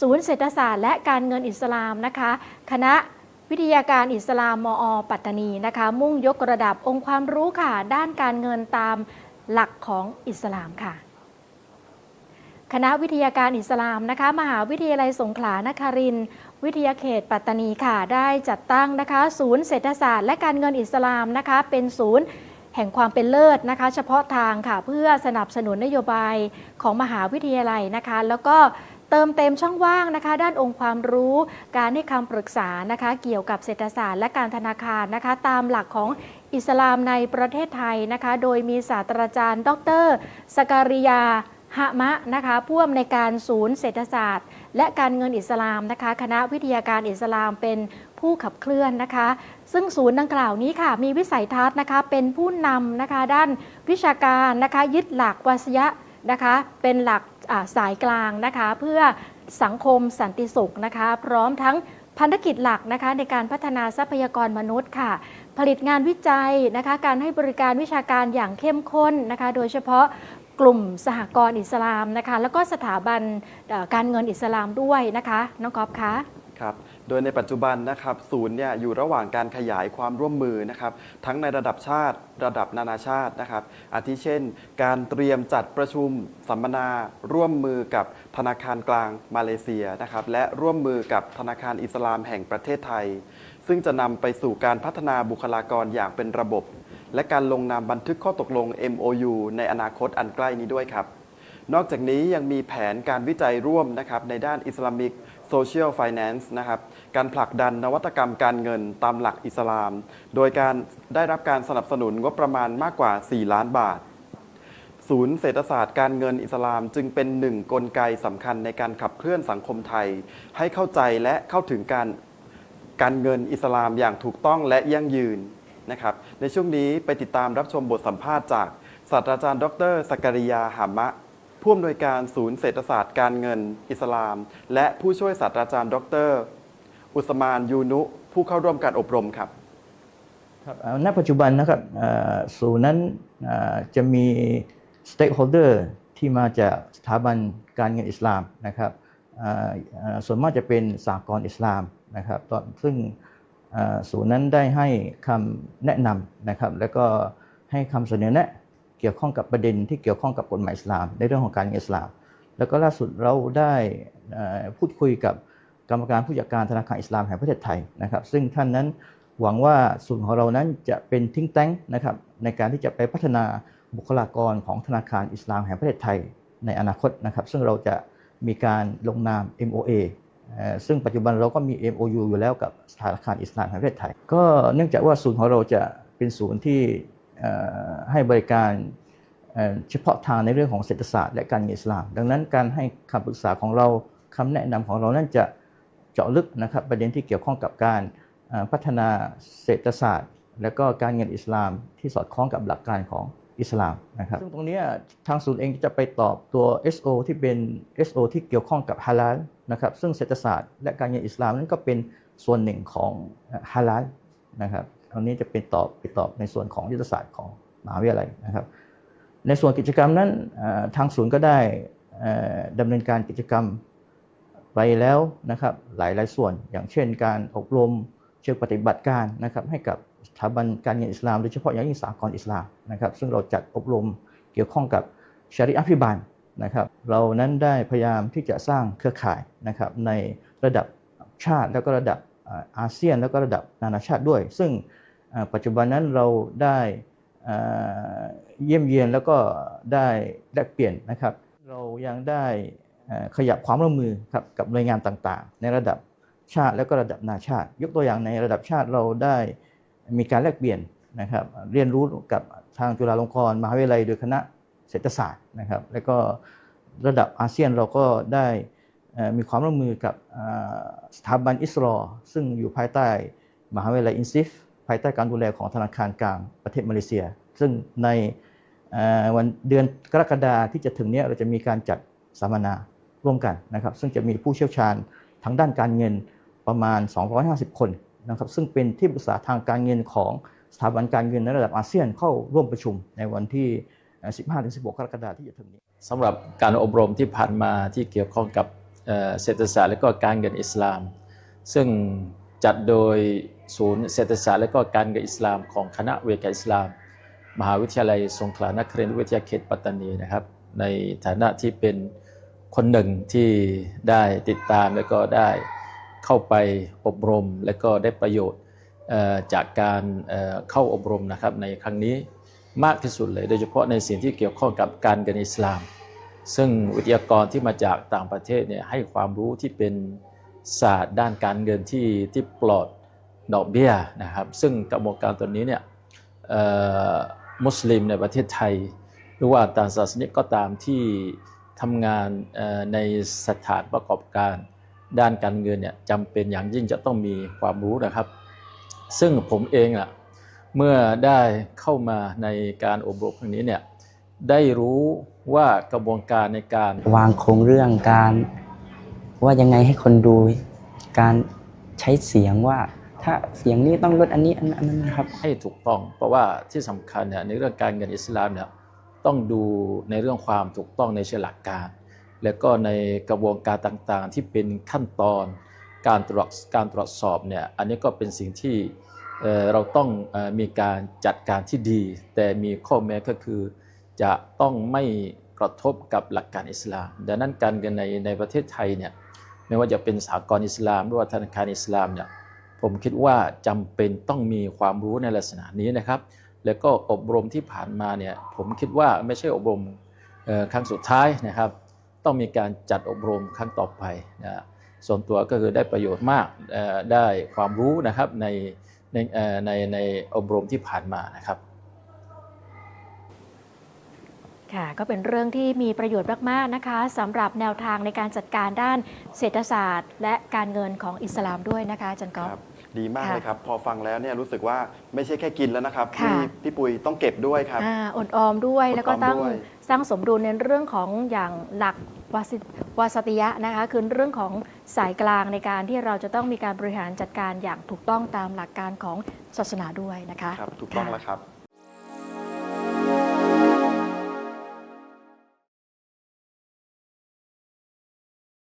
ศูนย์เศรษฐศาสตร์และการเงินอิสลามนะคะ คณะวิทยาการอิสลามมอ ปัตตานีนะคะ มุ่งยกระดับองค์ความรู้ค่ะ ด้านการเงินตามหลักของอิสลามค่ะ คณะวิทยาการอิสลามนะคะ มหาวิทยาลัยสงขลานครินทร์วิทยาเขตปัตตานีค่ะ ได้จัดตั้งนะคะ ศูนย์เศรษฐศาสตร์และการเงินอิสลามนะคะ เป็นศูนย์แห่งความเป็นเลิศนะคะ เฉพาะทางค่ะ เพื่อสนับสนุนนโยบายของมหาวิทยาลัยนะคะ แล้วก็ เติมเต็มช่องว่างนะคะ ด้านองค์ความรู้ การให้คำปรึกษานะคะ เกี่ยวกับเศรษฐศาสตร์และการธนาคารนะคะ ตามหลักของอิสลามในประเทศไทยนะคะ โดยมีศาสตราจารย์ ดร สการิยาหะมะนะคะผู้อำนวยการศูนย์เศรษฐศาสตร์ และการเงินอิสลามนะคะ คณะวิทยาการอิสลามเป็นผู้ขับเคลื่อนนะคะ ซึ่งศูนย์ดังกล่าวนี้ค่ะ มีวิสัยทัศน์นะคะ เป็นผู้นำนะคะ ด้านวิชาการนะคะ ยึดหลักวัสยะนะคะ เป็นหลัก สายกลางนะคะ เพื่อสังคมสันติสุขนะคะ พร้อมทั้งพันธกิจหลักนะคะในการพัฒนาทรัพยากรมนุษย์ค่ะ ผลิตงานวิจัยนะคะ การให้บริการวิชาการอย่างเข้มข้นนะคะ โดยเฉพาะกลุ่มสหกรณ์อิสลามนะคะ แล้วก็สถาบันการเงินอิสลามด้วยนะคะ น้องกอฟคะครับ โดยในปัจจุบันนะครับศูนย์เนี่ยอยู่ระหว่างการขยายความร่วมมือนะครับทั้งในระดับชาติระดับนานาชาตินะครับ อาทิเช่น การเตรียมจัดประชุมสัมมนา ร่วมมือกับธนาคารกลางมาเลเซียนะครับและร่วมมือกับธนาคารอิสลามแห่งประเทศไทย ซึ่งจะนำไปสู่การพัฒนาบุคลากรอย่างเป็นระบบ และการลงนามบันทึกข้อตกลง MOU ในอนาคตอันใกล้นี้ด้วยครับ นอกจากนี้ยังมีแผนการวิจัยร่วมนะครับในด้าน Islamic Social Finance นะครับการผลักดันนวัตกรรมการเงินตามหลักอิสลาม โดยการได้รับการสนับสนุนงบประมาณมากกว่า 4 ล้านบาท ศูนย์เศรษฐศาสตร์การเงินอิสลามจึงเป็นหนึ่งกลไกสำคัญในการขับเคลื่อนสังคมไทย ให้เข้าใจและเข้าถึงการการเงินอิสลามอย่างถูกต้องและยั่งยืนนะครับในช่วงนี้ไปติดตามรับชมบทสัมภาษณ์จากศาสตราจารย์ ดรสกริยาหามะ ผู้อำนวยการศูนย์เศรษฐศาสตร์การเงิน อิสลาม และผู้ช่วยศาสตราจารย์ ดร อุสมานยูนุ ผู้เข้าร่วมการอบรมครับครับณปัจจุบันนะครับศูนย์นั้นจะมี stakeholder ที่มาจากสถาบันการเงินอิสลามนะครับส่วนมากจะเป็นสากลอิสลามนะครับตอนซึ่งศูนย์นั้นได้ให้คำแนะนำนะครับ แล้วก็ให้คำเสนอแนะ เกี่ยวข้องกับประเด็นที่เกี่ยวข้องกับกฎหมายอิสลาม ในเรื่องของการเงินอิสลาม แล้วก็ล่าสุดเราได้พูดคุยกับกรรมการผู้จัดการธนาคารอิสลามแห่งประเทศไทยนะครับ ซึ่งท่านนั้นหวังว่าศูนย์ของเรานั้นจะเป็นทิ้งแท้งนะครับในการที่จะไปพัฒนาบุคลากรของธนาคารอิสลามแห่งประเทศไทยในอนาคตนะครับ ซึ่งเราจะมีการลงนาม MOA เอซึ่งปัจจุบันเราก็มี MOU อยู่แล้วกับธนาคารอิสลามแห่งประเทศไทย ก็เนื่องจากว่าศูนย์ของเราจะเป็นศูนย์ที่ ให้บริการเฉพาะทางในเรื่องของเศรษฐศาสตร์และการเงินอิสลาม ดังนั้นการให้คำปรึกษาของเราคำแนะนำของเรานั้นจะเจาะลึกนะครับประเด็นที่เกี่ยวข้องกับการพัฒนาเศรษฐศาสตร์ และก็การเงินอิสลามที่สอดคล้องกับหลักการของอิสลามนะครับซึ่งตรงนี้ทางศูนย์เองจะไปตอบตัว SO ที่เป็น SO ที่เกี่ยวข้องกับฮาลาลนะครับซึ่งเศรษฐศาสตร์และการเงินอิสลามนั้นก็เป็นส่วนหนึ่งของฮาลาลนะครับ ตรงนี้จะเป็นตอบไปตอบในส่วนของยุทธศาสตร์ของมหาวิทยาลัยนะครับ ในส่วนกิจกรรมนั้นทางศูนย์ก็ได้เอ่อดำเนินการกิจกรรมไปแล้วนะครับหลายหลายส่วน อย่างเช่น การอบรมเชิงปฏิบัติการนะครับให้กับสถาบันการเงินอิสลาม โดยเฉพาะอย่างยิ่งสากลอิสลามนะครับ ซึ่งเราจัดอบรมเกี่ยวข้องกับชาริอะพิบาลนะครับ เรานั้นได้พยายามที่จะสร้างเครือข่ายนะครับในระดับชาติแล้วก็ระดับ อาเซียนแล้วก็ระดับนานาชาติด้วย ซึ่งปัจจุบันนั้นเราได้เยี่ยมเยียนแล้วก็ได้แลกเปลี่ยนนะครับ เรายังได้ขยับความร่วมมือครับกับหน่วยงานต่างๆ ในระดับชาติแล้วก็ระดับนานาชาติ ยกตัวอย่างในระดับชาติเราได้มีการแลกเปลี่ยนนะครับ เรียนรู้กับทางจุฬาลงกรณ์มหาวิทยาลัยโดยคณะเศรษฐศาสตร์นะครับ แล้วก็ระดับอาเซียนเราก็ได้ มีความร่วมมือกับสถาบันอิสรอ ซึ่งอยู่ภายใต้มหาวิทยาลัยอินซิฟภายใต้การดูแลของธนาคารกลางประเทศมาเลเซีย ซึ่งในวันเดือนกรกฎาที่จะถึงนี้เราจะมีการจัดสัมมนาร่วมกันนะครับ ซึ่งจะมีผู้เชี่ยวชาญทางด้านการเงินประมาณ 250 คนนะครับซึ่งเป็นที่ปรึกษาทางการเงินของสถาบันการเงินในระดับอาเซียนเข้าร่วมประชุมในวันที่ 15-16 กรกฎาที่จะถึงนี้สำหรับการอบรมที่ผ่านมาที่เกี่ยวข้องกับ เศรษฐศาสตร์และก็การเงินอิสลาม ซึ่งจัดโดยศูนย์เศรษฐศาสตร์และก็การเงินอิสลามของคณะวิทยากาอิสลาม มหาวิทยาลัยสงขลานครินทร์วิทยาเขตปัตตานีนะครับ ในฐานะที่เป็นคนหนึ่งที่ได้ติดตามและก็ได้เข้าไปอบรมและก็ได้ประโยชน์จากการเข้าอบรมนะครับในครั้งนี้มากที่สุดเลย โดยเฉพาะในสิ่งที่เกี่ยวข้องกับการเงินอิสลาม ซึ่งวิทยากรที่มาจากต่างประเทศเนี่ยให้ความรู้ที่เป็นศาสตร์ด้านการเงินที่ที่ปลอดดอกเบี้ยนะครับ ซึ่งกระบวนการตัวนี้เนี่ยมุสลิมในประเทศไทย หรือว่าต่างศาสนิกก็ตามที่ทำงานในสถานประกอบการด้านการเงินเนี่ยจำเป็นอย่างยิ่งจะต้องมีความรู้นะครับ ซึ่งผมเองอะเมื่อได้เข้ามาในการอบรมครั้งนี้เนี่ยได้รู้ ว่ากระบวนการในการวางโครงเรื่องการ ว่ายังไงให้คนดู การใช้เสียงว่า ถ้าเสียงนี้ต้องลดอันนี้อันอันนั้นนะครับ ให้ถูกต้อง เพราะว่าที่สำคัญเนี่ยในเรื่องการเงินอิสลามเนี่ยต้องดูในเรื่องความถูกต้องในเชิงหลักการ และก็ในกระบวนการต่างๆ ที่เป็นขั้นตอน การตรวจการตรวจสอบเนี่ยอันนี้ก็เป็นสิ่งที่เอ่อเราต้องเอ่อมีการจัดการที่ดี แต่มีข้อแม้ก็คือ จะต้องไม่กระทบกับหลักการอิสลาม ดังนั้นการเงินในในประเทศไทยเนี่ยไม่ว่าจะเป็นสากลอิสลามหรือว่าธนาคารอิสลามเนี่ยผมคิดว่าจำเป็นต้องมีความรู้ในลักษณะนี้นะครับ แล้วก็อบรมที่ผ่านมาเนี่ยผมคิดว่าไม่ใช่อบรมครั้งสุดท้ายนะครับ ต้องมีการจัดอบรมครั้งต่อไปนะส่วนตัวก็คือได้ประโยชน์มากได้ความรู้นะครับในในในในอบรมที่ผ่านมานะครับ ค่ะก็เป็นเรื่องที่มีประโยชน์มากๆนะคะสำหรับแนวทางในการจัดการด้านเศรษฐศาสตร์ และการเงินของอิสลามด้วยนะคะอาจันกอฟ ครับดีมากค่ะเลยครับ พอฟังแล้วเนี่ยรู้สึกว่าไม่ใช่แค่กินแล้วนะครับค่ะ พี่พี่ปุยต้องเก็บด้วยครับ อ่าอดออมด้วยอดออมแล้วก็ตั้งด้วยสร้างสมดุลในเรื่องของอย่างหลักวาสิวาสติยะนะคะคือเรื่องของสายกลางในการที่เราจะต้องมีการบริหารจัดการอย่างถูกต้องตามหลักการของศาสนาด้วยนะคะ ครับถูกต้องค่ะแล้วครับ